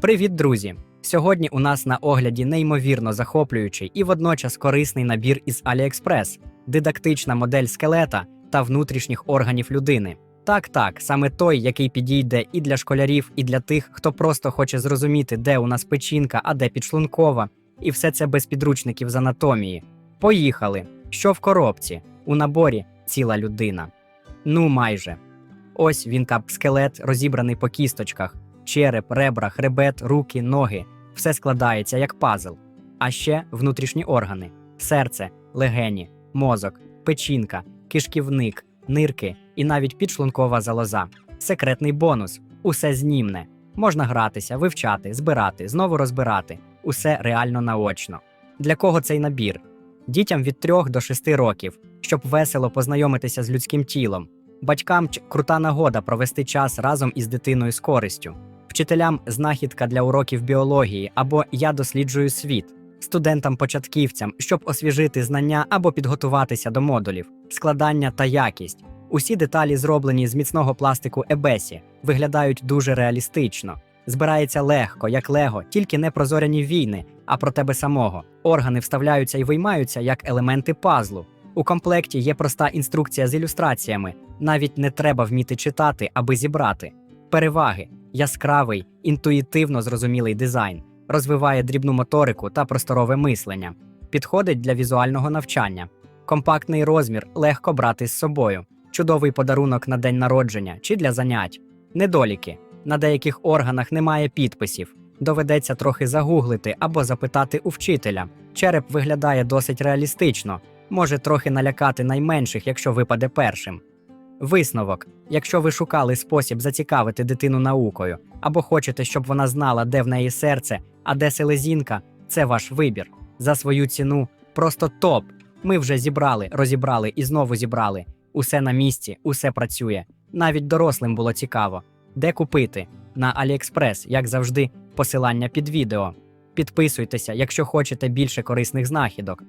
Привіт, друзі! Сьогодні у нас на огляді неймовірно захоплюючий і водночас корисний набір із AliExpress, дидактична модель скелета та внутрішніх органів людини. Так, так, саме той, який підійде і для школярів, і для тих, хто просто хоче зрозуміти, де у нас печінка, а де підшлункова, і все це без підручників з анатомії. Поїхали! Що в коробці? У наборі ціла людина. Ну, майже. Ось він кап скелет, розібраний по кісточках, череп, ребра, хребет, руки, ноги. Все складається як пазл. А ще внутрішні органи: серце, легені, мозок, печінка, кишківник, нирки і навіть підшлункова залоза. Секретний бонус усе знімне. Можна гратися, вивчати, збирати, знову розбирати. Усе реально наочно. Для кого цей набір? Дітям від 3 до 6 років, щоб весело познайомитися з людським тілом. Батькам крута нагода провести час разом із дитиною з користю. Вчителям знахідка для уроків біології або я досліджую світ, студентам-початківцям, щоб освіжити знання або підготуватися до модулів, складання та якість. Усі деталі зроблені з міцного пластику Ебесі, виглядають дуже реалістично. Збирається легко, як лего, тільки не про зоряні війни, а про тебе самого. Органи вставляються і виймаються як елементи пазлу. У комплекті є проста інструкція з ілюстраціями. Навіть не треба вміти читати, аби зібрати. Переваги: яскравий, інтуїтивно зрозумілий дизайн, розвиває дрібну моторику та просторове мислення, підходить для візуального навчання, компактний розмір легко брати з собою, чудовий подарунок на день народження чи для занять. Недоліки: на деяких органах немає підписів. Доведеться трохи загуглити або запитати у вчителя. Череп виглядає досить реалістично, може трохи налякати найменших, якщо випаде першим. Висновок: якщо ви шукали спосіб зацікавити дитину наукою, або хочете, щоб вона знала, де в неї серце, а де селезінка, це ваш вибір. За свою ціну просто топ. Ми вже зібрали, розібрали і знову зібрали. Усе на місці, усе працює. Навіть дорослим було цікаво. Де купити? На AliExpress, як завжди, посилання під відео. Підписуйтеся, якщо хочете більше корисних знахідок.